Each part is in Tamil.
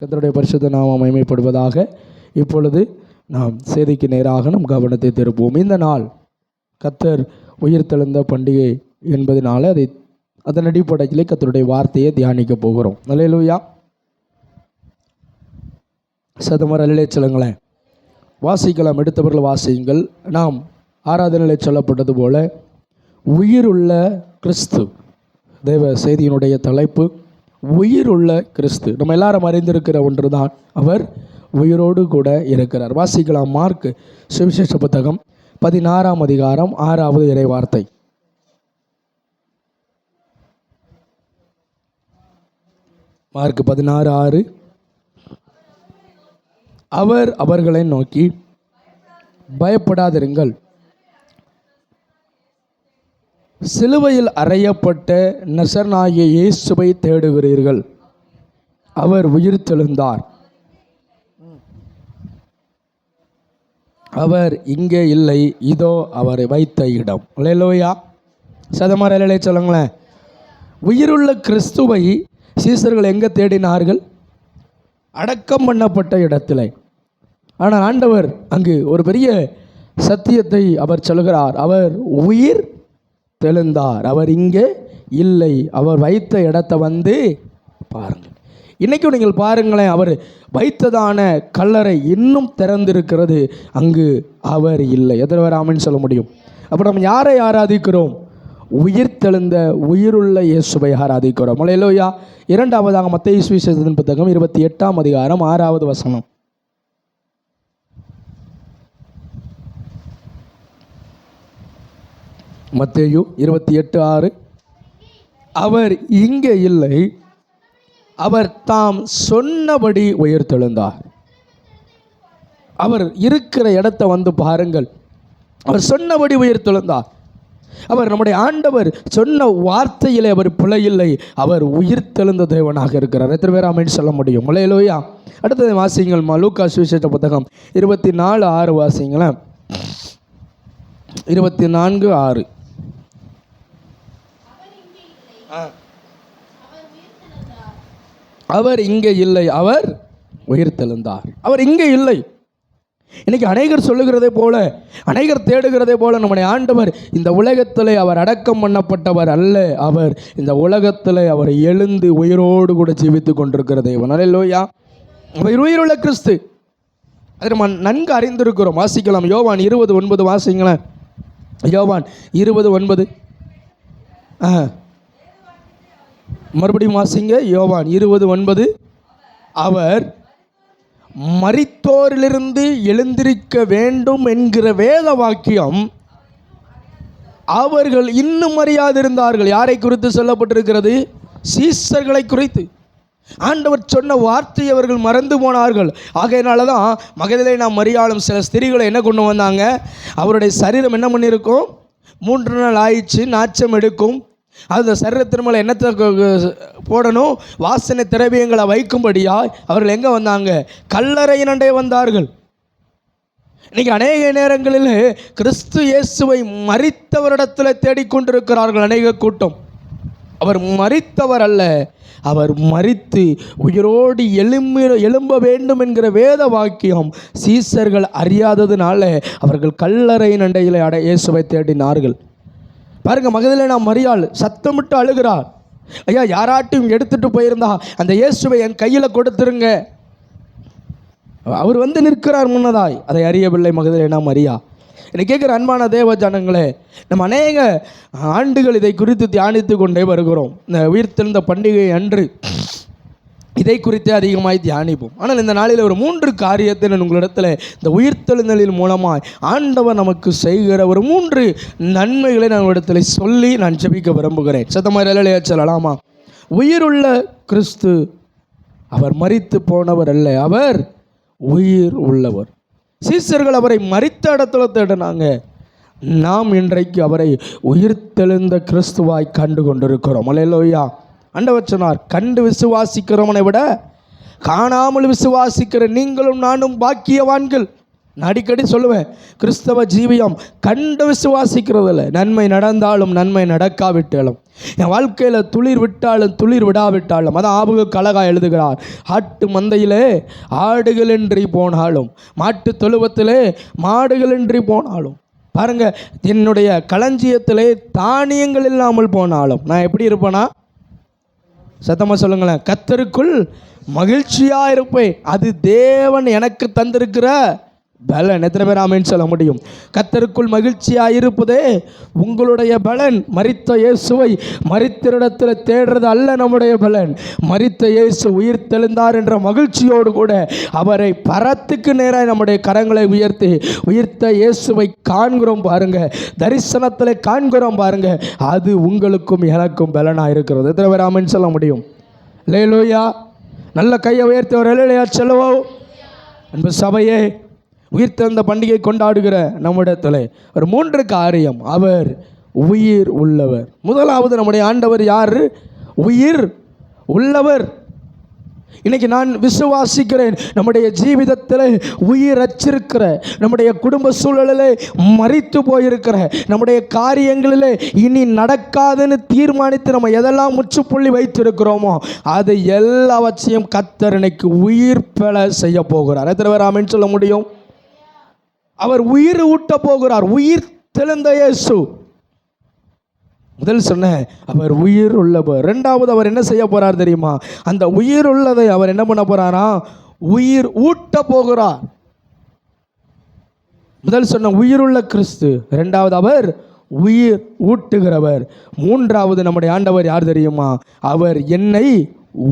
கத்தருடைய பரிசுத்த நாம மகிமைப்படுவதாக இப்பொழுது நாம் செய்திக்கு நேராக நம் கவனத்தை திருப்புவோம். இந்த நாள் கத்தர் உயிர்த்தெழுந்த பண்டிகை என்பதனால அதை அதன் அடிப்படையிலே கத்தருடைய வார்த்தையை தியானிக்க போகிறோம். நல்லேலூயா சதமர் அலிலே சொல்லுங்களேன். வாசிக்கலாம் எடுத்தவர்கள் வாசியுங்கள். நாம் ஆராதனையில் சொல்லப்பட்டது போல உயிருள்ள கிறிஸ்து. தேவ செய்தியினுடைய தலைப்பு உயிருள்ள கிறிஸ்து. நம்ம எல்லாரும் அறிந்திருக்கிற ஒன்று தான் அவர் உயிரோடு கூட இருக்கிறார். வாசிக்கலாம் மார்க் சுவிசேஷ புத்தகம் பதினாறாம் அதிகாரம் ஆறாவது இறை வார்த்தை மார்க் பதினாறு ஆறு. அவர் அவர்களை நோக்கி பயப்படாதிருங்கள். சிலுவையில் அறையப்பட்ட நசர்னாகிய இயேசுவை தேடுகிறீர்கள். அவர் உயிர் தெழுந்தார். அவர் இங்கே இல்லை இதோ அவர் வைத்த இடம். இல்லையா சதமரலை சொல்லுங்களேன். உயிருள்ள கிறிஸ்துவை சீசர்கள் எங்கே தேடினார்கள்? அடக்கம் பண்ணப்பட்ட இடத்துல. ஆனால் ஆண்டவர் அங்கு ஒரு பெரிய சத்தியத்தை அவர் சொல்கிறார். அவர் உயிர் தெழுந்தார். அவர் இங்கே இல்லை. அவர் வைத்த இடத்த வந்து பாருங்கள். இன்றைக்கும் நீங்கள் பாருங்களேன் அவர் வைத்ததான கல்லறை இன்னும் திறந்திருக்கிறது. அங்கு அவர் இல்லை. எத்தனை பேர் சொல்ல முடியும்? அப்போ நம்ம யாரை ஆராதிக்கிறோம்? உயிர் தெழுந்த உயிருள்ள இயேசுவை ஆராதிக்கிறோம். மலையிலோயா இரண்டாவதாக மத்திய சுவிசேஷத்தின் புத்தகம் இருபத்தி எட்டாம் அதிகாரம் ஆறாவது வசனம். மத்தேயு இருபத்தி எட்டு ஆறு. அவர் இங்கே இல்லை. அவர் தாம் சொன்னபடி உயிர்த்தெழுந்தார். அவர் இருக்கிற இடத்த வந்து பாருங்கள். அவர் சொன்னபடி உயிர்த்தெழுந்தார். அவர் நம்முடைய ஆண்டவர் சொன்ன வார்த்தையிலே அவர் பிழையில்லை அவர் உயிர்த்தெழுந்த தேவனாக இருக்கிறார். எத்தனை பேர் ஆமைன்னு சொல்ல முடியும்? முளையிலோயா அடுத்தது வாசிங்கள் லூக்கா சுவிசேஷ புத்தகம். இருபத்தி நாலு ஆறு வாசிங்களேன் இருபத்தி நான்கு ஆறு. அவர் இங்கே இல்லை அவர் உயிர்த்தெழுந்தார். அவர் இங்கே இல்லை. இன்னைக்கு அநேகர் சொல்லுகிறதே போல அநேகர் தேடுகிறதே போல நம்முடைய ஆண்டவர் இந்த உலகத்தில் அவர் அடக்கம் பண்ணப்பட்டவர் அல்ல. அவர் இந்த உலகத்தில் அவர் எழுந்து உயிரோடு கூட ஜீவித்து கொண்டிருக்கிற தேவன். அல்லையா அவர் உயிருள்ள கிறிஸ்து. அது நம்ம நன்கு அறிந்திருக்கிறோம். வாசிக்கலாம். யோவான் இருபது ஒன்பது வாசிங்களேன். யோவான் இருபது ஒன்பது. ஆ மறுபடியும் வாசிங்க. யோவான் இருபது ஒன்பது. அவர் மறித்தோரிலிருந்து எழுந்திருக்க வேண்டும் என்கிற வேத வாக்கியம் அவர்கள் இன்னும் அறியாதிருந்தார்கள். யாரை குறித்து சொல்லப்பட்டிருக்கிறது? சீசர்களை குறித்து. ஆண்டவர் சொன்ன வார்த்தை அவர்கள் மறந்து போனார்கள். ஆகையினால தான் மகதிலே நாம் மரியாளும். சில ஸ்திரீகளை என்ன கொண்டு வந்தாங்க? அவருடைய சரீரம் என்ன பண்ணியிருக்கும்? மூன்று நாள் ஆயிடுச்சு நாச்சம் எடுக்கும். அந்த சரீரத்தின் மேலே என்னத்தை போடணும்? வாசனை திரவியங்களை வைக்கும்படியாய் அவர்கள் எங்கே வந்தாங்க? கல்லறையினண்டே வந்தார்கள். இன்னைக்கு அநேக நேரங்களில் கிறிஸ்து இயேசுவை மறித்தவரிடத்தில் தேடிக்கொண்டிருக்கிறார்கள் அநேக கூட்டம். அவர் மறித்தவர் அல்ல. அவர் மறித்து உயிரோடு எழும்பி எழும்ப வேண்டும் என்கிற வேத வாக்கியம் சீசர்கள் அறியாததுனால அவர்கள் கல்லறை நண்டையில் அட இயேசுவை தேடினார்கள். பாருங்க மகதிலே நாம் மரியாள் சத்தமிட்டு அழுகிறார். ஐயா யாராட்டும் எடுத்துட்டு போயிருந்தா அந்த இயேசுவை என் கையில் கொடுத்துருங்க. அவர் வந்து நிற்கிறார் முன்னதாய். அதை அறியவில்லை மகதிலே நாம் என்னை கேட்குற அன்பான தேவ ஜனங்களே நம்ம அநேக ஆண்டுகள் இதை குறித்து தியானித்து கொண்டே வருகிறோம். இந்த உயிர்த்தெழுந்த பண்டிகை அன்று இதை குறித்தே அதிகமாய் தியானிப்போம். ஆனால் இந்த நாளில் ஒரு மூன்று காரியத்தை நான் உங்களிடத்தில் இந்த உயிர்த்தெழுந்தலின் மூலமாய் ஆண்டவர் நமக்கு செய்கிற ஒரு மூன்று நன்மைகளை நான் உங்களிடத்தில் சொல்லி நான் ஜெபிக்க விரும்புகிறேன். சத்தமாக இலையா சொல்லலாமா உயிருள்ள கிறிஸ்து அவர் மறித்து போனவர் அல்ல அவர் உயிர் உள்ளவர். சீசர்கள் அவரை மறித்த இடத்துல தேடினாங்க. நாம் இன்றைக்கு அவரை உயிர்த்தெழுந்த கிறிஸ்துவாய் கண்டு கொண்டிருக்கிறோம். அலையலோயா ஆண்டவர் சொன்னார் கண்டு விசுவாசிக்கிறவனை விட காணாமல் விசுவாசிக்கிற நீங்களும் நானும் பாக்கியவான்கள். நான் அடிக்கடி சொல்லுவேன் கிறிஸ்தவ ஜீவியம் கண்டு விசுவாசிக்கிறதில்ல. நன்மை நடந்தாலும் நன்மை நடக்காவிட்டாலும். என் வாழ்க்கையில் துளிர் விட்டாலும் துளிர் விடாவிட்டாலும். அதான் ஆபுக கழகா எழுதுகிறார் ஆட்டு மந்தையிலே ஆடுகளின்றி போனாலும் மாட்டு தொழுவத்திலே மாடுகளின்றி போனாலும். பாருங்கள் என்னுடைய களஞ்சியத்திலே தானியங்கள் இல்லாமல் போனாலும். நான் எப்படி இருப்பேனா? சத்தமாக சொல்லுங்களேன். கத்தருக்குள் மகிழ்ச்சியாக இருப்பேன். அது தேவன் எனக்கு தந்திருக்கிற பலன். எத்தனை பேர் ஆமேன்னு சொல்ல முடியும்? கத்தருக்குள் மகிழ்ச்சியாக இருப்பதே உங்களுடைய பலன். மறித்த இயேசுவை மறித்திரிடத்தில் தேடுறது அல்ல நம்முடைய பலன். மரித்த இயேசு உயிர் தெழுந்தார் என்ற மகிழ்ச்சியோடு கூட அவரை பரத்துக்கு நேராக நம்முடைய கரங்களை உயர்த்தி உயிர்த்த இயேசுவை காண்கிறோம் பாருங்க. தரிசனத்தில் காண்கிறோம் பாருங்க. அது உங்களுக்கும் எனக்கும் பலனாக இருக்கிறது எத்தனை பேர் ஆமேன்னு சொல்ல முடியும்? லேலோயா நல்ல கையை உயர்த்தி ஒரு இல்லையா செல்லவோ அன்பு சபையே உயிர்த்தெழுந்த பண்டிகை கொண்டாடுகிற நம்மிடத்தில் ஒரு மூன்று காரியம். அவர் உயிர் உள்ளவர். முதலாவது நம்முடைய ஆண்டவர் யார்? உயிர் உள்ளவர். இன்னைக்கு நான் விசுவாசிக்கிறேன். நம்முடைய ஜீவிதத்தில் உயிர் அச்சிருக்கிற நம்முடைய குடும்ப சூழலில் மறித்து போயிருக்கிற நம்முடைய காரியங்களில் இனி நடக்காதுன்னு தீர்மானித்து நம்ம எதெல்லாம் முற்றுப்புள்ளி வைத்திருக்கிறோமோ அது எல்லாவற்றையும் கத்தர் இன்னைக்கு உயிர் பெற செய்ய போகிறார். எத்தனை பேர் சொல்ல முடியும்? அவர் உயிர் ஊட்ட போகிறார் உயிர் தெளிந்த இயேசு. முதல் சொன்னேன் அவர் உயிர் உள்ளவர். ரெண்டாவது அவர் என்ன செய்ய போகிறார் தெரியுமா? அந்த உயிர் உள்ளதை அவர் என்ன பண்ண போகிறாரா உயிர் ஊட்ட போகிறார். முதல் சொன்ன உயிருள்ள கிறிஸ்து. ரெண்டாவது அவர் உயிர் ஊட்டுகிறவர். மூன்றாவது நம்முடைய ஆண்டவர் யார் தெரியுமா? அவர் என்னை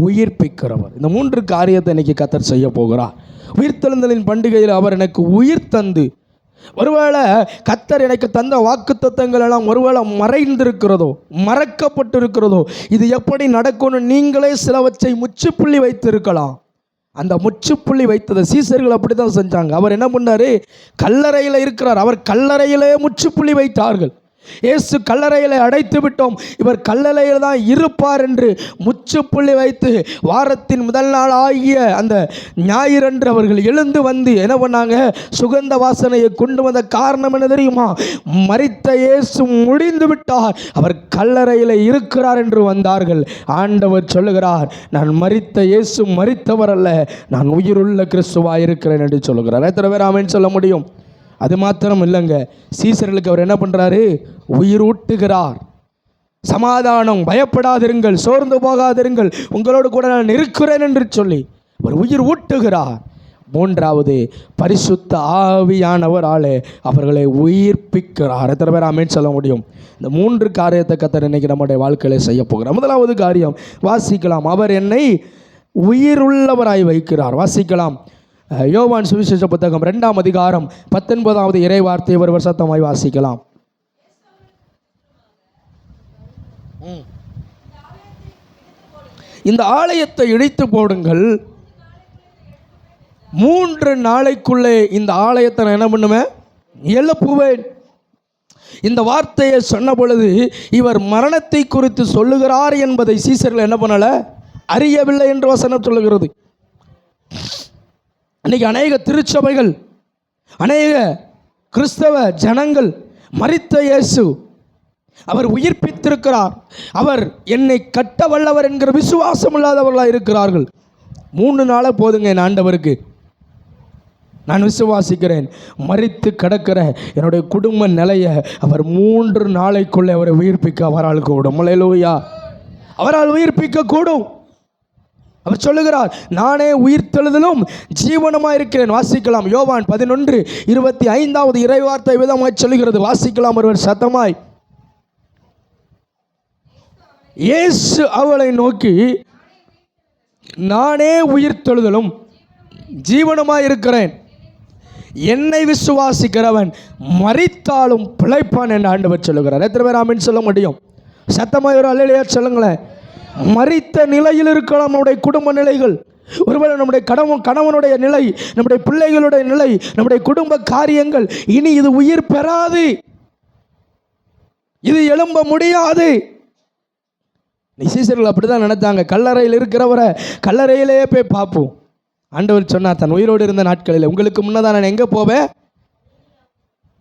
உயிர்ப்பிக்கிறவர். இந்த மூன்று காரியத்தை இன்னைக்கு கத்தர் செய்ய போகிறார். உயிர்த்தெழுந்தலின் பண்டிகையில் அவர் எனக்கு உயிர் தந்து. ஒருவேளை கத்தர் எனக்கு தந்த வாக்குத்தத்தங்கள் எல்லாம் ஒருவேளை மறைந்திருக்கிறதோ மறக்கப்பட்டிருக்கிறதோ இது எப்படி நடக்கும்னு நீங்களே சிலவற்றை முச்சுப்புள்ளி வைத்திருக்கலாம். அந்த முச்சுப்புள்ளி வைத்ததை சீசர்கள் அப்படி தான் செஞ்சாங்க. அவர் என்ன பண்ணார்? கல்லறையில் இருக்கிறார். அவர் கல்லறையிலே முற்றுப்புள்ளி வைத்தார்கள். இயேசு கல்லறையில் அடைத்து விட்டோம். இவர் கல்லறையில் தான் இருப்பார் என்று முற்றுப்புள்ளி வைத்து வாரத்தின் முதல் நாள் ஆகிய அந்த ஞாயிறன்று அவர்கள் எழுந்து வந்து என்ன பண்ணாங்க? சுகந்த வாசனையை கொண்டு வந்த காரணம் என்ன தெரியுமா? மறித்த இயேசு முடிந்து விட்டார். அவர் கல்லறையில் இருக்கிறார் என்று வந்தார்கள். ஆண்டவர் சொல்லுகிறார் நான் மறித்த இயேசு மறித்தவர் அல்ல. நான் உயிருள்ள கிறிஸ்துவாக இருக்கிறேன் என்று சொல்லுகிறார். எத்தனை பேர் ஆமென்னு சொல்ல முடியும்? அது மாத்திரம் இல்லைங்க. சீசர்களுக்கு அவர் என்ன பண்ணுறாரு உயிரூட்டுகிறார். சமாதானம் பயப்படாதிருங்கள் சோர்ந்து போகாதிருங்கள் உங்களோடு கூட நான் இருக்கிறேன் என்று சொல்லி அவர் உயிர் ஊட்டுகிறார். மூன்றாவது பரிசுத்த ஆவியானவராலே அவர்களை உயிர்ப்பிக்கிறார். எத்தனை பேர் ஆமேன்னு சொல்ல முடியும்? இந்த மூன்று காரியத்தை கத்தர் இன்னைக்கு நம்முடைய வாழ்க்கையில செய்ய போகிறார். முதலாவது காரியம் வாசிக்கலாம். அவர் என்னை உயிருள்ளவராய் வைக்கிறார். வாசிக்கலாம். யோவான் சுவிசேஷ புத்தகம் ரெண்டாம் அதிகாரம் பத்தொன்பதாவது இறை வார்த்தை ஒரு வருஷத்தமாய் வாசிக்கலாம். இந்த ஆலயத்தை இடித்து போடுங்கள். மூன்று நாளைக்குள்ளே இந்த ஆலயத்தை நான் என்ன பண்ணுவேன் எழுப்புவேன். இந்த வார்த்தையை சொன்ன பொழுது இவர் மரணத்தை குறித்து சொல்லுகிறார் என்பதை சீசர்கள் என்ன பண்ணல? அறியவில்லை என்று வசனம் சொல்லுகிறது. இன்றைக்கி அநேக திருச்சபைகள் அநேக கிறிஸ்தவ ஜனங்கள் மறித்த இயேசு. அவர் உயிர்ப்பித்திருக்கிறார். அவர் என்னை கட்ட வல்லவர் என்கிற விசுவாசம் இல்லாதவர்களாக இருக்கிறார்கள். மூணு நாளாக போதுங்க என் ஆண்டவருக்கு. நான் விசுவாசிக்கிறேன். மறித்து கிடக்கிற என்னுடைய குடும்ப நிலையை அவர் மூன்று நாளைக்குள்ளே அவரை உயிர்ப்பிக்க அவரால் கூடும். மலையிலூயா அவரால் உயிர்ப்பிக்க கூடும். அவர் சொல்லுகிறார் நானே உயிர்த்தெழுதலும் ஜீவனமாக இருக்கிறேன். வாசிக்கலாம். யோவான் பதினொன்று இருபத்தி ஐந்தாவது இறைவார்த்தை விதமாய் சொல்லுகிறது. வாசிக்கலாம் ஒருவர் சத்தமாய். இயேசு அவளை நோக்கி நானே உயிர்த்தெழுதலும் ஜீவனமாக இருக்கிறேன். என்னை விசுவாசிக்கிறவன் மறித்தாலும் பிழைப்பான் என்று ஆண்டவர் சொல்லுகிறார். எத்தனை பேர் ஆமின்னு சொல்ல முடியும்? சத்தமாக ஒரு அல்லையா சொல்லுங்களேன். மறித்த நிலையில் இருக்கலாம் நம்முடைய குடும்ப நிலைகள். ஒருவேளை நம்முடைய கணவன் கணவனுடைய நிலை நம்முடைய பிள்ளைகளுடைய நிலை நம்முடைய குடும்ப காரியங்கள் இனி இது உயிர் பெறாது. இது எழும்ப முடியாது. நிசீசர்கள் அப்படி தான் நினைத்தாங்க. கல்லறையில் இருக்கிறவரை கல்லறையிலேயே போய் பார்ப்போம். ஆண்டவர் சொன்னார் தன் உயிரோடு இருந்த நாட்களில் உங்களுக்கு முன்னதான் நான் எங்கே போவேன்?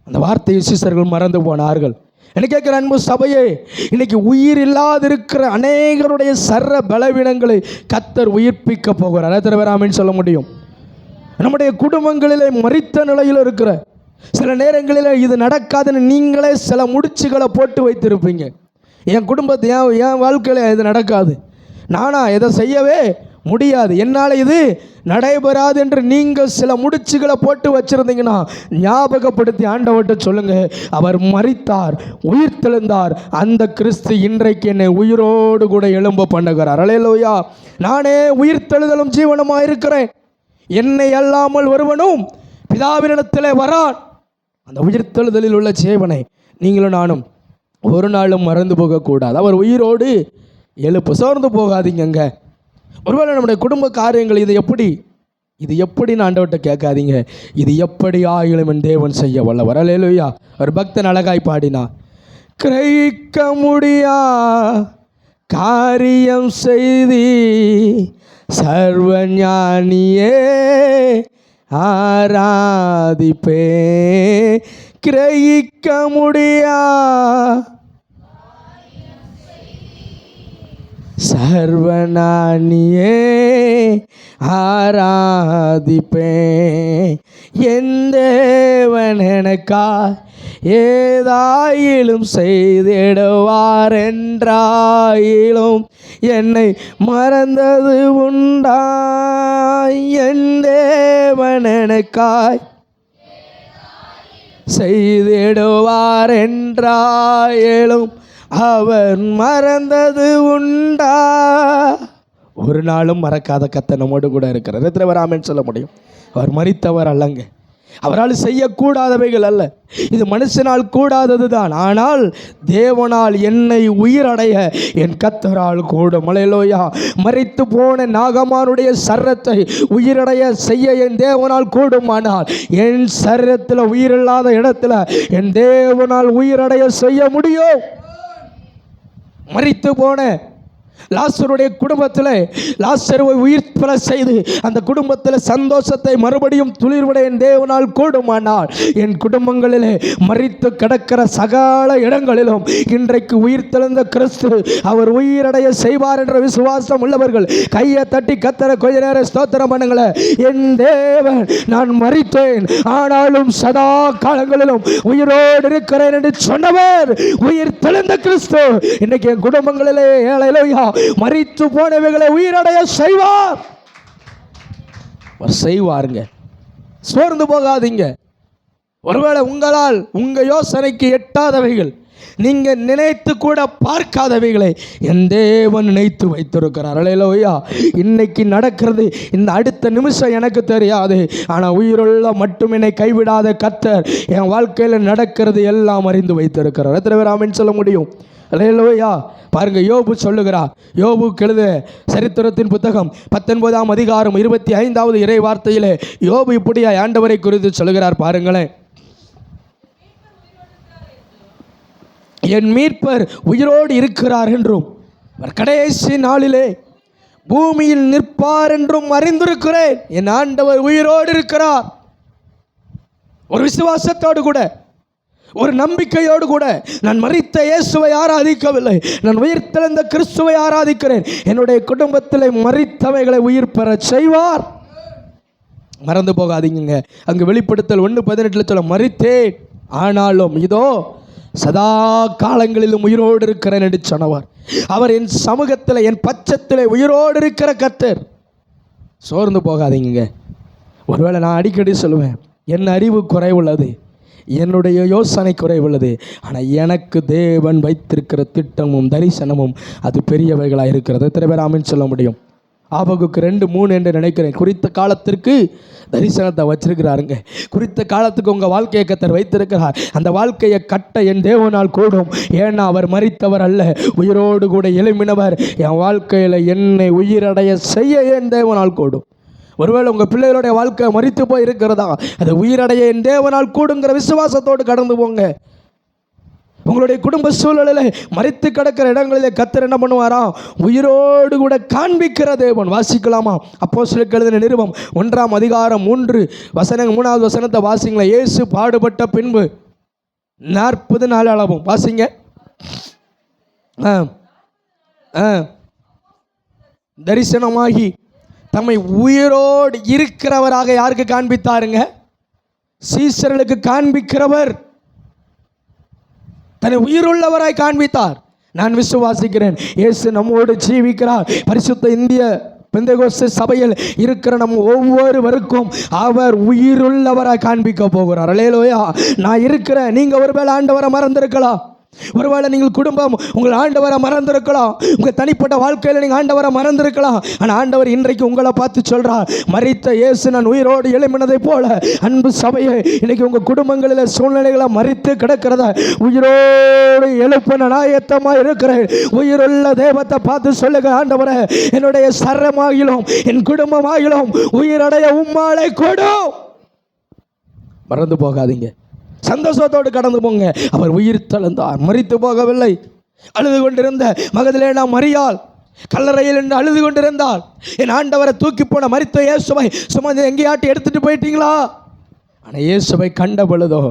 அந்த வார்த்தையை விசேஷர்கள் மறந்து போனார்கள். என்ன கேட்குற அன்பு சபையே? இன்னைக்கு உயிர் இல்லாதிருக்கிற அநேகருடைய சர்ற பலவீனங்களை கத்தர் உயிர்ப்பிக்க போகிறார். எத்தனை பேர் சொல்ல முடியும். நம்முடைய குடும்பங்களிலே மறித்த நிலையில் இருக்கிற சில நேரங்களில் இது நடக்காதுன்னு நீங்களே சில முடிச்சுகளை போட்டு வைத்திருப்பீங்க. என் குடும்பத்தை என் என் வாழ்க்கையில் இது நடக்காது. நானா இதை செய்யவே முடியாது. என்னால் இது நடைபெறாது என்று நீங்கள் சில முடிச்சுகளை போட்டு வச்சிருந்தீங்கன்னா ஞாபகப்படுத்தி ஆண்டவர்கிட்ட சொல்லுங்கள் அவர் மறித்தார் உயிர் தெழுந்தார். அந்த கிறிஸ்து இன்றைக்கு என்னை உயிரோடு கூட எழும்ப பண்ணுகிறார். அலையலோயா நானே உயிர் தெழுதலும் ஜீவனமாக இருக்கிறேன். என்னை அல்லாமல் ஒருவனும் பிதாவினிடத்திலே வரான் அந்த உயிர்த்தெழுதலில் உள்ள சேவனை நீங்களும் நானும் ஒரு நாளும் மறந்து போகக்கூடாது. அவர் உயிரோடு எழுப்பு. சோர்ந்து போகாதீங்கங்க. ஒருவேளை நம்முடைய குடும்ப காரியங்கள் இது எப்படி? இது எப்படின்னு ஆண்டவர்கிட்ட கேட்காதீங்க. இது எப்படி ஆயிலும் என் தேவன் செய்ய வல்ல அல்லேலூயா ஒரு பக்தன் அழகாய் பாடினா கிரகிக்க முடியா? காரியம் செய்தி சர்வஞானியே ஆராதிப்பே கிரகிக்க முடியா? சர்வனானியே ஆராதிப்பேன். எனக்கா ஏதாயிலும் செய்திடுவார் என்றாயிலும் என்னை மறந்தது உண்டா என் தேவன் எனக்காய் செய்திடுவார் என்றாயிலும் அவர் மறந்தது உண்டா? ஒரு நாளும் மறக்காத கத்தை நம்மோடு கூட இருக்கிறார். எத்தனை சொல்ல முடியும்? அவர் மறித்தவர் அல்லங்க. அவரால் செய்யக்கூடாதவைகள் அல்ல. இது மனுஷனால் கூடாதது தான் ஆனால் தேவனால் என்னை உயிரடைய என் கத்தரால் கூடும். மலையிலோயா மறைத்து போன நாகமானுடைய சர்ரத்தை உயிரடைய செய்ய என் தேவனால் கூடுமானால் என் சர்ரத்தில் உயிரில்லாத இடத்துல என் தேவனால் உயிரடைய செய்ய முடியும். மறித்து போன லாசருடைய குடும்பத்தில் லாஸ்டருவை உயிர் செய்து அந்த குடும்பத்தில் சந்தோஷத்தை மறுபடியும் துளிர்விட என் தேவனால் கூடுமானால் என் குடும்பங்களிலே மறித்து கிடக்கிற சகால இடங்களிலும் இன்றைக்கு உயிர் தெழுந்த கிறிஸ்து அவர் உயிரடைய செய்வார் என்ற விசுவாசம் உள்ளவர்கள் கையை தட்டி கத்தர கொஞ்ச நேரம் ஸ்தோத்திரம் பண்ணுங்களேன் என் தேவன் நான் மறித்தேன் ஆனாலும் சதா காலங்களிலும் உயிரோடு இருக்கிறேன் என்று சொன்னவர் உயிர் தெழுந்த கிறிஸ்து. இன்னைக்கு என் குடும்பங்களிலே ஏழையிலையா மறித்து போனவைகளை உயிரடைய செய்வார். செய்வாருங்க. சோர்ந்து போகாதீங்க. ஒருவேளை உங்களால் உங்க யோசனைக்கு எட்டாதவைகள் நீங்க நினைத்து கூட பார்க்காதவைகளை என் தேவன் நினைத்து வைத்திருக்கிறார். அலையிலோயா. இன்னைக்கு நடக்கிறது இந்த அடுத்த நிமிஷம் எனக்கு தெரியாது. ஆனால் உயிருள்ள மட்டும் என்னை கைவிடாத கத்தர் என் வாழ்க்கையில் நடக்கிறது எல்லாம் அறிந்து வைத்திருக்கிறார். எத்தனை பேர் ஆமென் சொல்ல முடியும்? அலையிலோயா. பாருங்க யோபு சொல்லுகிறார் யோபு கெழுத சரித்திரத்தின் புத்தகம் பத்தொன்பதாம் அதிகாரம் இருபத்தி ஐந்தாவது இறை வார்த்தையிலே யோபு இப்படியா ஆண்டவரை குறித்து சொல்லுகிறார் பாருங்களேன். என் மீட்பர் உயிரோடு இருக்கிறார் என்றும் கடைசி நாளிலே பூமியில் நிற்பார் என்றும் அறிந்திருக்கிறேன். என் ஆண்டவர் உயிரோடு இருக்கிறார். ஒரு விசுவாசத்தோடு கூட ஒரு நம்பிக்கையோடு கூட நான் மறித்த இயேசுவை ஆராதிக்கவில்லை. நான் உயிர்த்தெழுந்த கிறிஸ்துவை ஆராதிக்கிறேன். என்னுடைய குடும்பத்தில் மறித்தவைகளை உயிர் பெறச் செய்வார். மறந்து போகாதீங்க அங்கு வெளிப்படுத்தல் ஒன்று பதினெட்டில் சொல்ல மறித்தேன். ஆனாலும் இதோ சதா காலங்களிலும் உயிரோடு இருக்கிறேன் என்று சொன்னவர். அவர் என் சமூகத்தில் என் பச்சத்தில் உயிரோடு இருக்கிற கத்தர் சோர்ந்து போகாதீங்க ஒருவேளை நான் அடிக்கடி சொல்லுவேன் என் அறிவு குறைவுள்ளது. என்னுடைய யோசனை குறைவுள்ளது. ஆனால் எனக்கு தேவன் வைத்திருக்கிற திட்டமும் தரிசனமும் அது பெரியவைகளாக இருக்கிறது. எத்தனை பேர் ஆமென் சொல்ல முடியும்? ஆபகுக்கு ரெண்டு மூணு என்று நினைக்கிறேன். குறித்த காலத்திற்கு தரிசனத்தை வச்சிருக்கிறாருங்க. குறித்த காலத்துக்கு உங்கள் வாழ்க்கையை கத்தர் வைத்திருக்கிறார். அந்த வாழ்க்கையை கட்ட என் தேவனால் கூடும். ஏன்னா அவர் மறித்தவர் அல்ல. உயிரோடு கூட எழும்பினவர். என் வாழ்க்கையில் என்னை உயிரடைய செய்ய என் தேவனால் கூடும். ஒருவேளை உங்கள் பிள்ளைகளுடைய வாழ்க்கை மறித்து போய் இருக்கிறதா அது உயிரடைய என் தேவனால் கூடுங்கிற விசுவாசத்தோடு கடந்து போங்க. உங்களுடைய குடும்ப சூழலில் மறித்து கிடக்கிற இடங்களில் கத்தர் என்ன பண்ணுவாராம் உயிரோடு கூட காண்பிக்கிற தேவன். வாசிக்கலாமா? அப்போ சில எழுதின ஒன்றாம் அதிகாரம் மூன்று வசன மூணாவது வசனத்தை வாசிங்களேன். இயேசு பாடுபட்ட பின்பு நாற்பது நாள் அளவும். வாசிங்க. ஆ. ஆ. தரிசனமாகி தம்மை உயிரோடு இருக்கிறவராக யாருக்கு காண்பித்தாருங்க? சீசர்களுக்கு காண்பிக்கிறவர். தன்னை உயிருள்ளவராய் காண்பித்தார். நான் விசுவாசிக்கிறேன். இயேசு நம்மோடு ஜீவிக்கிறார். பரிசுத்த இந்திய பெந்தகோஸ்து சபையில் இருக்கிற நம் ஒவ்வொருவருக்கும் அவர் உயிருள்ளவராய் காண்பிக்க போகிறார். அலையலோயா நான் இருக்கிறேன். நீங்கள் ஒருவேளை ஆண்டவரை மறந்திருக்கலாம். ஒருவேளை நீங்கள் குடும்பம் உங்கள் ஆண்டவரை மறந்திருக்கலாம். உங்கள் தனிப்பட்ட வாழ்க்கையில் நீங்கள் ஆண்டவரை மறந்திருக்கலாம். ஆனால் ஆண்டவர் இன்றைக்கு உங்களை பார்த்து சொல்கிறார் மறித்த இயேசு நான் உயிரோடு எழுப்பினதைப் போல அன்பு சபையை இன்னைக்கு உங்கள் குடும்பங்களில் சூழ்நிலைகளை மறித்து கிடக்கிறத உயிரோடு எழுப்பின நாயத்தமாக இருக்கிறேன். உயிருள்ள தெய்வத்தை பார்த்து சொல்லுங்க ஆண்டவரை என்னுடைய சரமாகிலும் என் குடும்பமாகிலும் உயிரடைய உம்மாலை கொடும் மறந்து போகாதீங்க. சந்தோஷத்தோடு கடந்து போங்க. அவர் உயிர் தழுந்தார் மறித்து போகவில்லை. அழுது கொண்டிருந்த மகதிலேனா மறியாள் கல்லறையில் என்று அழுது கொண்டிருந்தாள். என் ஆண்டவரை தூக்கி போன மறித்த இயேசுவை சுமந்து எங்கேயாட்டி எடுத்துட்டு போயிட்டீங்களா? ஆனால் இயேசுவை கண்ட பொழுதோ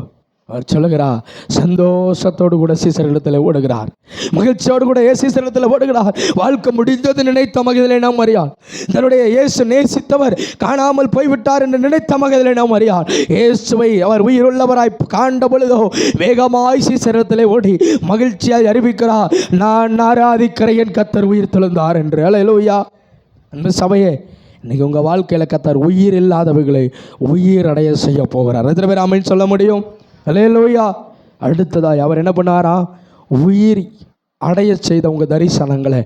அவர் சொல்லுகிறார் சந்தோஷத்தோடு கூட சீசரிடத்தில் ஓடுகிறார். மகிழ்ச்சியோடு கூட ஏ சீசரிடத்தில் ஓடுகிறார். வாழ்க்கை முடிந்தது நினைத்த மகிழ்ச்சியை நாம் அறியார். தன்னுடைய இயேசு நேசித்தவர் காணாமல் போய்விட்டார் என்று நினைத்த மகிழ்ச்சியை நாம் அறியார். இயேசுவை அவர் உயிருள்ளவராய் காண்ட பொழுதோ வேகமாய் சீசரிடத்தில் ஓடி மகிழ்ச்சியாய் அறிவிக்கிறார். நான் ஆராதிக்கிற என் கத்தர் உயிர் தெழுந்தார் என்று. அலையலோயா அன்பு சபையே இன்றைக்கி உங்கள் வாழ்க்கையில் கத்தர் உயிர் இல்லாதவர்களை உயிர் அடைய செய்ய போகிறார். எத்தனை பேர் சொல்ல முடியும்? அலையலூயா அடுத்ததாய் அவர் என்ன பண்ணாரா? உயிர் அடைய செய்த உங்கள் தரிசனங்களை.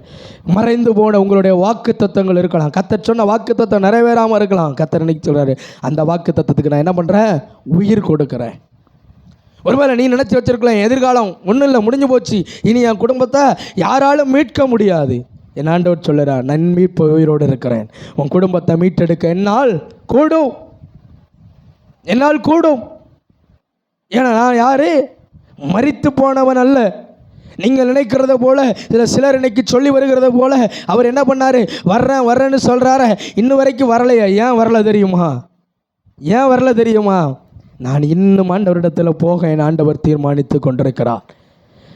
மறைந்து போன உங்களுடைய வாக்கு தத்துவங்கள் இருக்கலாம். கத்தர் சொன்ன வாக்கு தத்துவம் நிறைவேறாமல் இருக்கலாம். கத்தர் இன்னைக்கு சொல்கிறாரு அந்த வாக்கு தத்துவத்துக்கு நான் என்ன பண்ணுறேன் உயிர் கொடுக்குறேன். ஒருவேளை நீ நினச்சி வச்சிருக்கலாம் எதிர்காலம் ஒன்றும் இல்லை முடிஞ்சு போச்சு. இனி என் குடும்பத்தை யாராலும் மீட்க முடியாது. என் ஆண்டவர் சொல்லுறா நான் மீட்பு உயிரோடு இருக்கிறேன். உன் குடும்பத்தை மீட்டெடுக்க என்னால் கூடும். என்னால் கூடும். ஏன்னா நான் யாரு? மறித்து போனவன் அல்ல. நீங்கள் நினைக்கிறத போல சில சிலர் இன்னைக்கு சொல்லி வருகிறத போல அவர் என்ன பண்ணாரு? வர்றேன் வர்றேன்னு சொல்கிறாரு இன்னும் வரைக்கும் வரலையா. ஏன் வரல தெரியுமா? ஏன் வரல தெரியுமா? நான் இன்னும் ஆண்டவரிடத்தில் போக என் ஆண்டவர் தீர்மானித்து கொண்டிருக்கிறார்.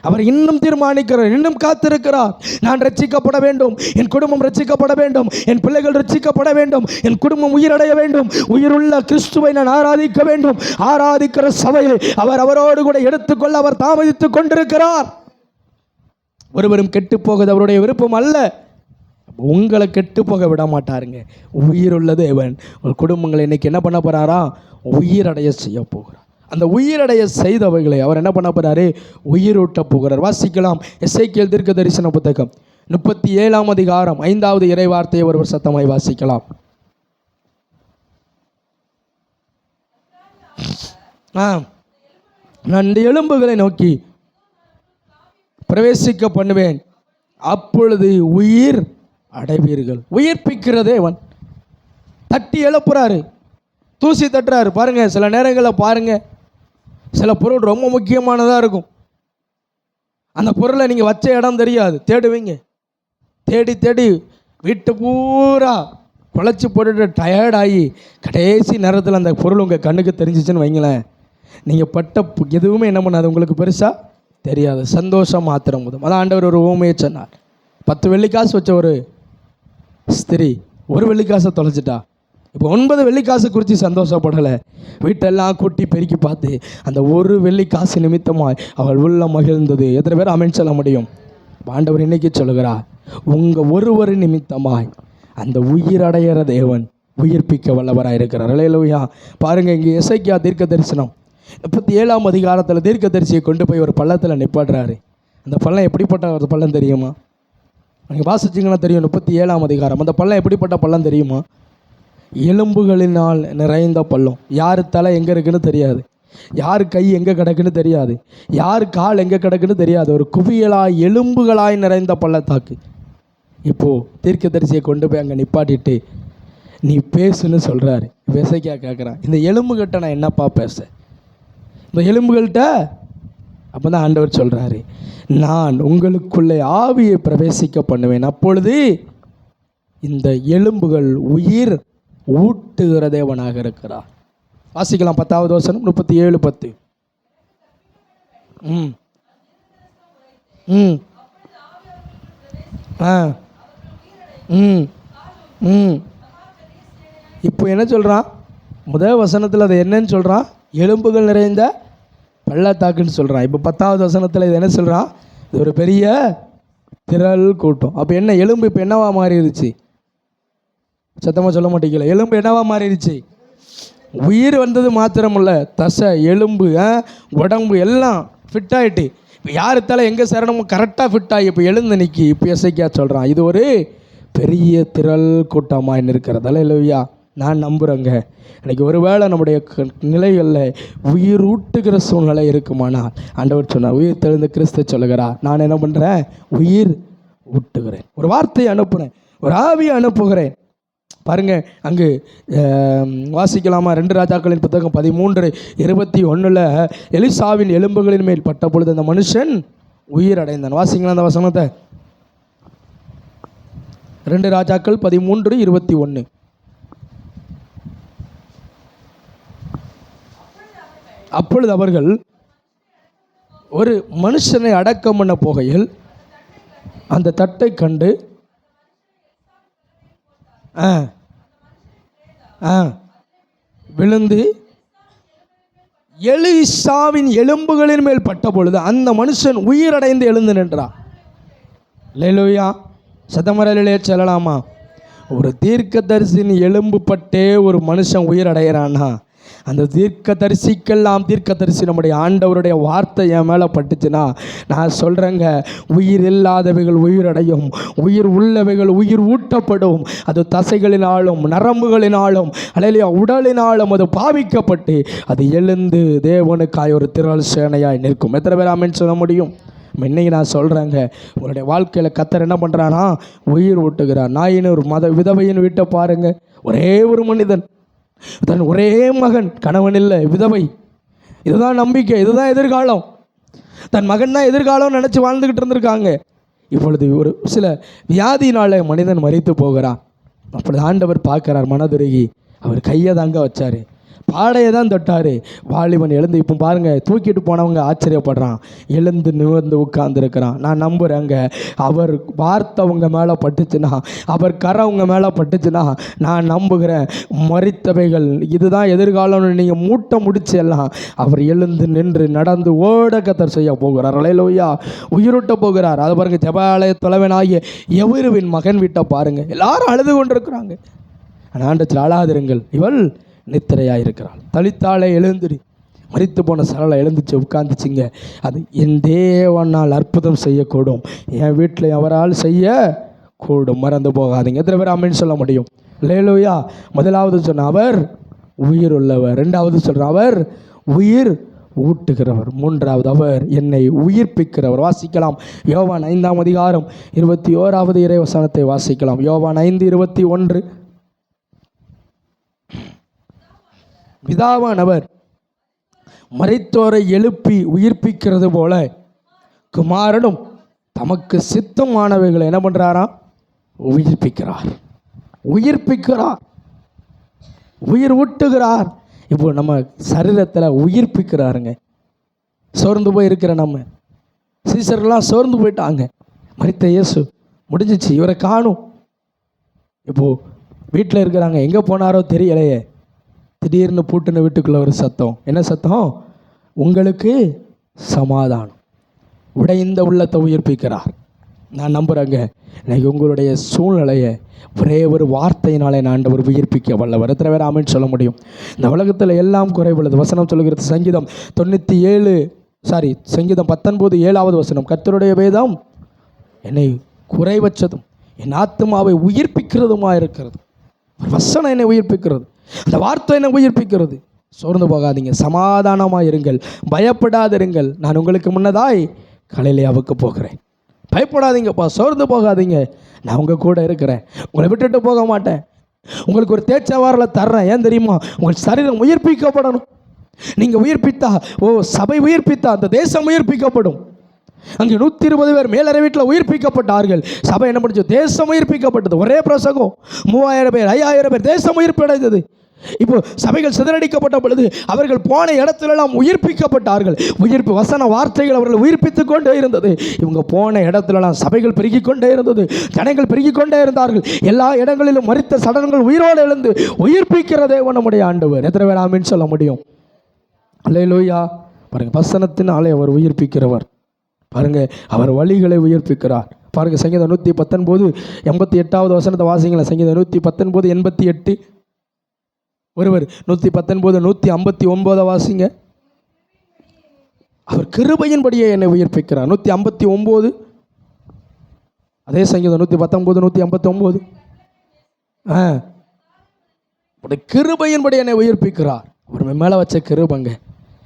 அவர் இன்னும் தீர்மானிக்கிறார் இன்னும் காத்திருக்கிறார். நான் ரட்சிக்கப்பட வேண்டும் என் குடும்பம் ரட்சிக்கப்பட வேண்டும் என் பிள்ளைகள் ரட்சிக்கப்பட வேண்டும் என் குடும்பம் உயிரடைய வேண்டும் உயிருள்ள கிறிஸ்துவை நான் ஆராதிக்க வேண்டும். ஆராதிக்கிற சபையை அவர் அவரோடு கூட எடுத்துக்கொள்ள அவர் தாமதித்துக் கொண்டிருக்கிறார். ஒருவரும் கெட்டு போகிறது அவருடைய விருப்பம் அல்ல. உங்களை கெட்டு போக விட மாட்டாருங்க. உயிருள்ள தேவன் உங்கள் குடும்பங்களை இன்னைக்கு என்ன பண்ண போறாரா? உயிரடைய செய்ய போகிறார். அந்த உயிரடைய செய்தவைகளை அவர் என்ன பண்ண போறாரு? உயிரூட்ட போகிறார். வாசிக்கலாம். எஸ்ஐக்கியல் தீர்க்க தரிசன புத்தகம். முப்பத்தி ஏழாம் அதிகாரம் ஐந்தாவது இறை வார்த்தையை ஒருவர் சத்தமாய் வாசிக்கலாம். ஆ. நான் இந்த எலும்புகளை நோக்கி பிரவேசிக்க பண்ணுவேன். அப்பொழுது உயிர் அடைவீர்கள். உயிர்ப்பிக்கிறதே அவன் தட்டி எழுப்புறாரு. தூசி தட்டுறாரு. பாருங்க சில நேரங்களில் பாருங்க. சில பொருள் ரொம்ப முக்கியமானதாக இருக்கும். அந்த பொருளை நீங்கள் வச்ச இடம் தெரியாது. தேடுவீங்க. தேடி தேடி வீட்டு பூரா குழச்சி போட்டுட்டு டயர்டாகி கடைசி நேரத்தில் அந்த பொருள் உங்கள் கண்ணுக்கு தெரிஞ்சிச்சுன்னு வைங்களேன். நீங்கள் பட்ட எதுவுமே என்ன பண்ணாது. உங்களுக்கு பெருசாக தெரியாது. சந்தோஷம் மாத்திரம் போதும். அதான் ஆண்டவர் ஒரு ஊமையை சொன்னார். பத்து வெள்ளிக்காசு வச்ச ஒரு ஸ்திரீ ஒரு வெள்ளிக்காசை தொலைச்சிட்டா. இப்போ ஒன்பது வெள்ளிக்காசு குறித்து சந்தோஷப்படலை. வீட்டெல்லாம் கூட்டி பெருக்கி பார்த்து அந்த ஒரு வெள்ளிக்காசு நிமித்தமாய் அவள் உள்ள மகிழ்ந்தது. எத்தனை பேர் அமைன் சொல்ல முடியும்? பாண்டவர் இன்னைக்கு சொல்லுகிறார் உங்கள் ஒருவர் நிமித்தமாய் அந்த உயிரடையிற தேவன் உயிர்ப்பிக்க வல்லவராக இருக்கிறார். அலையலுயா பாருங்கள் இங்கே இசைக்கியா தீர்க்க தரிசனம். முப்பத்தி ஏழாம் அதிகாரத்தில் தீர்க்க தரிசியை கொண்டு போய் ஒரு பள்ளத்தில் நிப்பாடுறாரு அந்த பள்ளம் எப்படிப்பட்ட ஒரு பள்ளம் தெரியுமா? நீங்கள் வாசிச்சிங்கன்னா தெரியும் முப்பத்தி ஏழாம் அதிகாரம். அந்த பள்ளம் எப்படிப்பட்ட பள்ளம் தெரியுமா? எலும்புகளினால் நிறைந்த பள்ளம். யார் தலை எங்கே இருக்குன்னு தெரியாது. யார் கை எங்கே கிடக்குன்னு தெரியாது. யார் கால் எங்கே கிடக்குன்னு தெரியாது. ஒரு குவியலாய் எலும்புகளாய் நிறைந்த பள்ளத்தாக்கு. இப்போது தீர்க்கதரிசியை கொண்டு போய் அங்கே நிப்பாட்டிட்டு நீ பேசுன்னு சொல்கிறாரு விசைக்கா கேட்குறான் இந்த எலும்புகிட்ட நான் என்னப்பா பேச? இந்த எலும்புகள்கிட்ட? அப்போ தான் ஆண்டவர் சொல்கிறாரு நான் உங்களுக்குள்ளே ஆவியை பிரவேசிக்க பண்ணுவேன். அப்பொழுது இந்த எலும்புகள் உயிர் ஊட்டுகிற தேவனாக இருக்கிறார். வாசிக்கலாம் பத்தாவது வசனம் முப்பத்தி ஏழு பத்து. ம். ம். ஆ. ம். ம். இப்போ என்ன சொல்கிறான் முதல் வசனத்தில் அது என்னன்னு சொல்கிறான் எலும்புகள் நிறைந்த பள்ளத்தாக்குன்னு சொல்கிறான் இப்போ பத்தாவது வசனத்தில் இது என்ன சொல்கிறான் இது ஒரு பெரிய திரள் கூட்டம். அப்போ என்ன எலும்பு இப்போ என்னவா மாறிடுச்சு? சத்தமாக சொல்ல மாட்டேங்கல எலும்பு என்னவா மாறிடுச்சு? உயிர் வந்தது மாத்திரமில்ல தசை எலும்பு ஆ, உடம்பு எல்லாம் ஃபிட் ஆகிட்டு இப்போ யார் தலை எங்கே சேரணுமோ கரெக்டாக ஃபிட் ஆகி இப்போ எழுந்து நிற்கி இப்போ எசைக்கா சொல்கிறான் இது ஒரு பெரிய திரள் கூட்டமாக இருக்கிறதால இல்லையா? நான் நம்புகிறேங்க எனக்கு ஒருவேளை நம்முடைய நிலைகளில் உயிர் ஊட்டுகிற சூழ்நிலை இருக்குமானால் ஆண்டவர் சொன்னார் உயிர் தெழுந்த கிறிஸ்து சொல்லுகிறார். நான் என்ன பண்ணுறேன் உயிர் ஊட்டுகிறேன். ஒரு வார்த்தையை அனுப்புகிறேன் ஒரு ஆவியை அனுப்புகிறேன். பாருங்க அங்கு வாசிக்கலாமா? ரெண்டு ராஜாக்களின் புத்தகம் பதிமூன்று இருபத்தி ஒன்றில் எலிசாவின் எலும்புகளின் மேல் பட்ட பொழுது அந்த மனுஷன் உயிரடைந்தான். வாசிங்களா அந்த வசனத்தை. ரெண்டு ராஜாக்கள் பதிமூன்று இருபத்தி ஒன்று அப்பொழுது அவர்கள் ஒரு மனுஷனை அடக்கம் பண்ண போகையில் அந்த தட்டை கண்டு ஆ. ஆ. விழுந்து எலிசாவின் எலும்புகளின் மேல் பட்ட பொழுது அந்த மனுஷன் உயிரடைந்து எழுந்து நின்றான். லேலுயா. சதமரலிலே செல்லலாமா? ஒரு தீர்க்கதரிசின் எலும்பு பட்டே ஒரு மனுஷன் உயிரடைகிறான்னா? அந்த தீர்க்கதரிசிக்கெல்லாம் தீர்க்கதரிசி நம்முடைய ஆண்டவருடைய வார்த்தை என் மேலே பட்டுச்சுன்னா நான் சொல்கிறேங்க உயிர் இல்லாதவைகள் உயிரடையும் உயிர் உள்ளவைகள் உயிர் ஊட்டப்படும். அது தசைகளினாலும் நரம்புகளினாலும் அலையிலையா உடலினாலும் அது பாவிக்கப்பட்டு அது எழுந்து தேவனுக்காய் ஒரு திரள் சேனையாய் நிற்கும். எத்தனை பேர் ஆமென்னு சொல்ல முடியும்? இன்னைக்கு நான் சொல்கிறேங்க உங்களுடைய வாழ்க்கையில் கத்தர் என்ன பண்ணுறானா உயிர் ஊட்டுகிறான் நாயின்னு ஒரு மத விதவையின் வீட்டை பாருங்க ஒரே ஒரு மனிதன். தன் ஒரே மகன் கணவன் இல்லை விதவை. இதுதான் நம்பிக்கை இதுதான் எதிர்காலம். தன் மகன் தான் எதிர்காலம் நினச்சி வாழ்ந்துக்கிட்டு இருந்திருக்காங்க. இப்பொழுது ஒரு சில வியாதினால் மனிதன் மறித்து போகிறான். அப்பொழுது ஆண்டவர் பார்க்குறார் மனதுருகி. அவர் கையை தாங்க வச்சார். பாடையை தான் தொட்டார். வாலிபன் எழுந்து இப்போ பாருங்கள் தூக்கிட்டு போனவங்க ஆச்சரியப்படுறான். எழுந்து நிமிர்ந்து உட்கார்ந்துருக்கிறான். நான் நம்புகிறேங்க அவர் வார்த்தை மேலே பட்டுச்சுன்னா அவர் கரை மேலே பட்டுச்சுன்னா நான் நம்புகிறேன். மறித்தவைகள் இதுதான் எதிர்காலம்னு நீங்கள் மூட்டை முடிச்சு எல்லாம் அவர் எழுந்து நின்று நடந்து ஓட கத்தர் செய்ய போகிறார். அலையிலோயா. உயிரூட்ட போகிறார். அதை பாருங்கள் ஜபாலய தலைவனாகிய எவருவின் மகன் வீட்டை பாருங்கள் எல்லாரும் அழுது கொண்டிருக்கிறாங்க. ஆனால் ஆண்டத்தில் அழாதிருங்கள் இவள் நித்திரையாயிருக்கிறாள். தளித்தாளை எழுந்திரி. மறித்து போன சரளை எழுந்துச்சு உட்காந்துச்சிங்க அது என் தேவனால் அற்புதம் செய்யக்கூடும். என் வீட்டில் அவரால் செய்ய கூடும் மறந்து போகாதீங்க. எத்தனை பேர் அம்மன் சொல்ல முடியும்? லேலூயா முதலாவது சொன்ன அவர் உயிர் உள்ளவர் ரெண்டாவது சொல்கிற அவர் உயிர் ஊட்டுகிறவர். மூன்றாவது அவர் என்னை உயிர்ப்பிக்கிறவர். வாசிக்கலாம். யோவான் ஐந்தாம் அதிகாரம் இருபத்தி ஓராவது இறைவசனத்தை வாசிக்கலாம். யோவான் ஐந்து இருபத்தி ஒன்று பிதாவானவர் மறைத்தோரை எழுப்பி உயிர்ப்பிக்கிறது போல குமாரனும் தமக்கு சித்தமானவைகளை என்ன பண்ணுறாராம் உயிர்ப்பிக்கிறார். உயிர்ப்பிக்கிறார். உயிர் ஊட்டுகிறார். இப்போ நம்ம சரீரத்தில் உயிர்ப்பிக்கிறாருங்க. சோர்ந்து போய் இருக்கிற நம்ம. சீசர்லாம் சோர்ந்து போயிட்டாங்க. மறித்த இயேசு முடிஞ்சிச்சு. இவரை காணும். இப்போது வீட்டில் இருக்கிறாங்க. எங்கே போனாரோ தெரியலையே. திடீர்னு பூட்டின வீட்டுக்குள்ளே ஒரு சத்தம். என்ன சத்தம்? உங்களுக்கு சமாதானம். உடைந்த உள்ளத்தை உயிர்ப்பிக்கிறார். நான் நம்புகிறேங்க இன்னைக்கு உங்களுடைய சூழ்நிலையை ஒரே ஒரு வார்த்தையினாலே நான் ஆண்டவர் உயிர்ப்பிக்க வல்லவர். எத்தனை பேர் சொல்ல முடியும்? இந்த உலகத்தில் எல்லாம் குறைவுள்ளது. வசனம் சொல்லுகிறது சங்கீதம் தொண்ணூற்றி ஏழு சாரி சங்கீதம் பத்தொன்பது ஏழாவது வசனம். கத்தருடைய வேதம் என்னை குறைவற்றதும் என் ஆத்மாவை உயிர்ப்பிக்கிறதுமாக இருக்கிறது. வசனம் என்னை உயிர்ப்பிக்கிறது. அந்த வார்த்தை என்னை உயிர்ப்பிக்கிறது. சோர்ந்து போகாதீங்க. சமாதானமாக இருங்கள். பயப்படாதிருங்கள். நான் உங்களுக்கு முன்னதாய் கலையிலேயாவுக்கு போகிறேன். பயப்படாதீங்கப்பா. சோர்ந்து போகாதீங்க. நான் உங்கள் கூட இருக்கிறேன். உங்களை விட்டுட்டு போக மாட்டேன். உங்களுக்கு ஒரு தேச்சவாரில் தர்றேன். ஏன் தெரியுமா? உங்கள் சரீரம் உயிர்ப்பிக்கப்படணும். நீங்கள் உயிர்ப்பித்தா ஓ சபை உயிர்ப்பித்தா அந்த தேசம் உயிர்ப்பிக்கப்படும். அங்கே நூற்றி இருபது பேர் மேலறை வீட்டில் உயிர்ப்பிக்கப்பட்டார்கள். சபை என்ன பண்ணுச்சு? தேசம் உயிர்ப்பிக்கப்பட்டது. ஒரே பிரசங்கம். மூவாயிரம் பேர் ஐயாயிரம் பேர் தேசம் உயிர்ப்படைந்தது. இப்போ சபைகள் சிதறடிக்கப்பட்ட பொழுது அவர்கள் போன இடத்துலலாம் உயிர்ப்பிக்கப்பட்டார்கள். உயிர்ப்பு வசன வார்த்தைகள் அவர்கள் உயிர்ப்பித்து கொண்டே இருந்தது. இவங்க போன இடத்துலலாம் சபைகள் பெருகிக் கொண்டே இருந்தது. ஜனங்கள் பெருகிக் கொண்டே இருந்தார்கள். எல்லா இடங்களிலும் மறித்த சடங்குகள் உயிரோடு எழுந்து உயிர்ப்பிக்கிறதே நம்முடைய ஆண்டவர். எத்தனை பேர் சொல்ல முடியும்? அல்லேலூயா. பாருங்க வசனத்தினாலே அவர் உயிர்ப்பிக்கிறவர். பாருங்க அவர் வழிகளை உயிர்ப்பிக்கிறார். பாருங்க சங்கீதம் நூற்றி பத்தொன்பது எண்பத்தி எட்டாவது வசனத்தை வாசிங்களேன். சங்கீதம் நூற்றி பத்தொன்பது எண்பத்தி எட்டு. ஒருவர் நூற்றி பத்தொன்பது நூற்றி ஐம்பத்தி ஒன்பதை வாசிங்க. அவர் கிருபையின்படியே என்னை உயிர்ப்பிக்கிறார். நூற்றி ஐம்பத்தி ஒம்பது அதே சங்கீதம் நூற்றி பத்தொம்போது நூற்றி ஐம்பத்தி ஒம்பது ஆ. உடைய கிருபையின்படி என்னை உயிர்ப்பிக்கிறார். அவர் மேலே வச்ச கிருபங்க.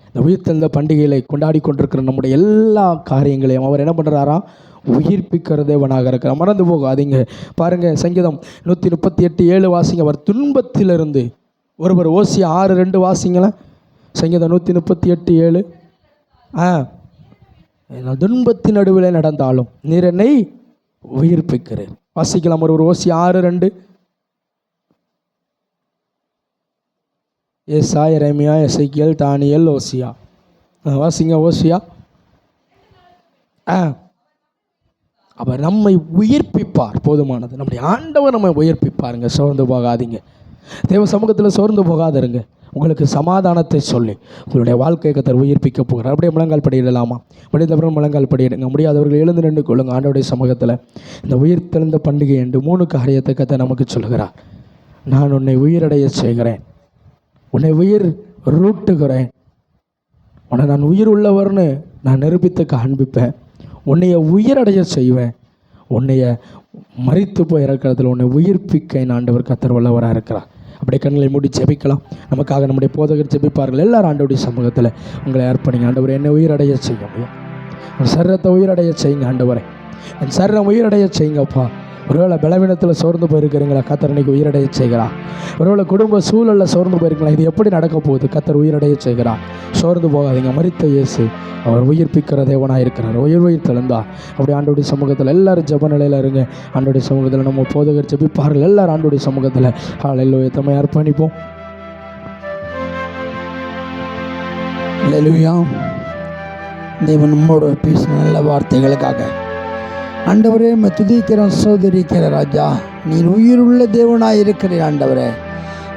இந்த உயிர்த்தெழுந்த பண்டிகைகளை கொண்டாடி கொண்டிருக்கிற நம்முடைய எல்லா காரியங்களையும் அவர் என்ன பண்ணுறாரா உயிர்ப்பிக்கிற தேவனாக இருக்கிறார். மறந்து போகாதீங்க. பாருங்கள் சங்கீதம் நூற்றி முப்பத்தி எட்டு ஏழு வாசிங்க. அவர் துன்பத்திலிருந்து ஒருவர் ஓசி ஆறு ரெண்டு வாசிங்களேன் சங்கீதம் நூற்றி முப்பத்தி எட்டு ஏழு. ஆ. துன்பத்தின் நடுவில் நடந்தாலும் நீர் என்னை உயிர்ப்பிக்கிறேன். வாசிக்கலாம் ஒரு ஒரு ஓசி ஆறு ரெண்டு. ஏசா எரேமியா எசைக்கியல் தானியல் ஓசியா. ஆ, வாசிங்க ஓசியா. ஆ. அவர் நம்மை உயிர்ப்பிப்பார். போதுமானது. நம்முடைய ஆண்டவர் நம்மை உயிர்ப்பிப்பாருங்க. சோர்ந்து போகாதீங்க. தேவ சமூகத்தில் சோர்ந்து போகாதிருங்க. உங்களுக்கு சமாதானத்தை சொல்லி உங்களுடைய வாழ்க்கையை கத்தர் உயிர்ப்பிக்க போகிறார். அப்படியே முழங்கால் படியிடலாமா முடிந்தவர்கள் முழங்கால் படியிடுங்க முடியாதவர்கள் எழுந்து நின்று கொள்ளுங்க ஆண்டோடைய சமூகத்தில். இந்த உயிர் திறந்த பண்டிகை என்று மூணு காரியத்தை கத்தை நமக்கு சொல்கிறார் நான் உன்னை உயிரடைய செய்கிறேன். உன்னை உயிர் ரூட்டுகிறேன். உன்னை நான் உயிர் உள்ளவர்னு நான் நிரூபித்து காண்பிப்பேன். உன்னைய உயிரடைய செய்வேன். உன்னைய மறித்து போய் இறக்கிறதுல உன்னை உயிர்ப்பிக்க நான் ஆண்டவர் கத்தர் வல்லவராக இருக்கிறார் அப்படியே கண்களை மூடி ஜெபிக்கலாம். நமக்காக நம்முடைய போதகர் ஜெபிப்பார்கள். எல்லாரும் ஆண்டவுடைய சமூகத்தில் உங்களை அர்ப்பணிங்க. ஆண்டவர் என்னை உயிரடைய செய்யும் என் சரீரத்தை உயிரடைய செய்யுங்க ஆண்டவரை. என் சரீரம் உயிரடைய செய்யுங்கப்பா. ஒருவேளை பலவீனத்தில் சோர்ந்து போயிருக்கிறீங்களா? கத்தர் இன்னைக்கு உயிரடைய செய்கிறா ஒருவேளை குடும்ப சூழலில் சோர்ந்து போயிருக்கலாம் இது எப்படி நடக்க போகுது? கத்தர் உயிரடைய செய்கிறா சோர்ந்து போகாதீங்க. மறித்த இயேசு அவர் உயிர்ப்பிக்கிற தேவனாக இருக்கிறார். உயிர் உயிர் தெளிந்தா அப்படி ஆண்டோடைய சமூகத்தில் எல்லாரும் ஜெப நிலையில் இருங்க. ஆண்டோடைய சமூகத்தில் நம்ம போதகர் ஜபிப்பார்கள். எல்லாரும் ஆண்டோடைய சமூகத்தில். காலையில் எத்தனை அர்ப்பணிப்போம். அல்லேலூயா தேவன் நம்மோடு பேசின நல்ல வார்த்தைகளுக்காக. ஆண்டவரே நம்ம துதிக்கிறோம் சோதரிக்கிற ராஜா. நீர் உயிருள்ள தேவனாய் இருக்கிறீர் ஆண்டவரே.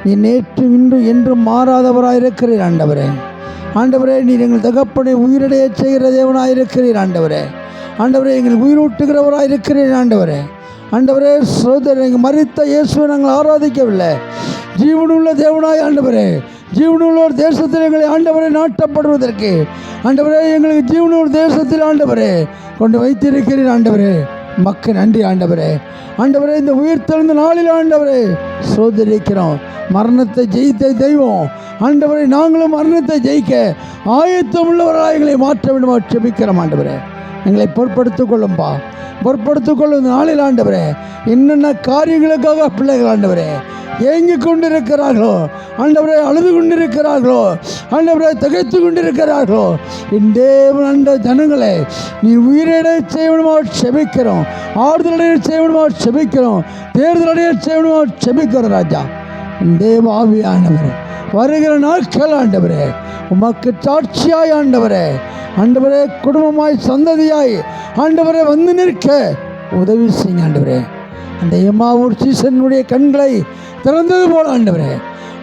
நீ நேற்று இன்று என்றும் மாறாதவராக இருக்கிறீர் ஆண்டவரே. ஆண்டவரே நீர் எங்கள் தகப்பனை உயிரடைய செய்கிற தேவனாக இருக்கிறீர் ஆண்டவரே. ஆண்டவரே எங்கள் உயிரூட்டுகிறவராக இருக்கிறீர் ஆண்டவரே. ஆண்டவரே சோதரர் மறித்த இயேசுவை நாங்கள் ஆராதிக்கவில்லை. ஜீவனுள்ள தேவனாய் ஆண்டவரே ஜீவனுள்ள தேசத்தில் எங்களை ஆண்டவரை நாட்டப்படுவதற்கு. ஆண்டவரே எங்களுக்கு ஜீவனுள்ள தேசத்தில் ஆண்டவரே கொண்டு வைத்திருக்கிறீர் ஆண்டவரே. மக்கள் நன்றி ஆண்டவரே. ஆண்டவரே இந்த உயிர் தெழுந்த நாளில் ஆண்டவரே சோதரிக்கிறோம். மரணத்தை ஜெயித்த தெய்வம் ஆண்டவரை நாங்களும் மரணத்தை ஜெயிக்க ஆயத்தம் உள்ளவராக எங்களை மாற்ற வேண்டுமா செபிக்கிறோம் ஆண்டவரே. எங்களை பொருட்படுத்திக் கொள்ளும்பா. பொருட்படுத்திக் கொள்ளும் இந்த நாளில் ஆண்டவரே என்னென்ன காரியங்களுக்காக பிள்ளைகள் ஆண்டவரே ஏங்கி கொண்டிருக்கிறார்களோ ஆண்டவரை அழுது கொண்டிருக்கிறார்களோ ஆண்டவரை திகைத்து கொண்டிருக்கிறார்களோ என் தேவன் அந்த ஜனங்களே நீ உயிரிழை செய்வனுமா செபிக்கிறோம். ஆறுதலடைய செய்வனுமா செபிக்கிறோம். தேர்தலடைய செய்வனுமா செபிக்கிறோம் ராஜா. என் தேவ வருகிற நாட்கள் ஆண்டவரே உமக்கு சாட்சியாய் ஆண்டவரே ஆண்டவரே குடும்பமாய் சந்ததியாய் ஆண்டவரே வந்து நிற்க உதவி செய்யுங்க ஆண்டவரே. அந்த எம்மாவூர் சீசனுடைய கண்களை திறந்தது போல ஆண்டவரே.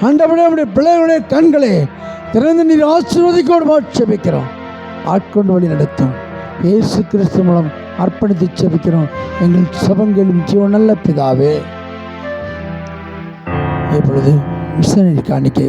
ஆண்டவரே நம்முடைய பிள்ளைகளுடைய கண்களை திறந்து நீர் ஆசீர்வதிக்கோடு செபிக்கிறோம் ஆட்கொண்டு வழி நடத்தும். இயேசு கிறிஸ்து மூலம் அர்ப்பணித்து செபிக்கிறோம் எங்கள் சபங்களும் ஜீவன் நல்ல பிதாவே. இப்பொழுது மிஷனரி காணிக்கை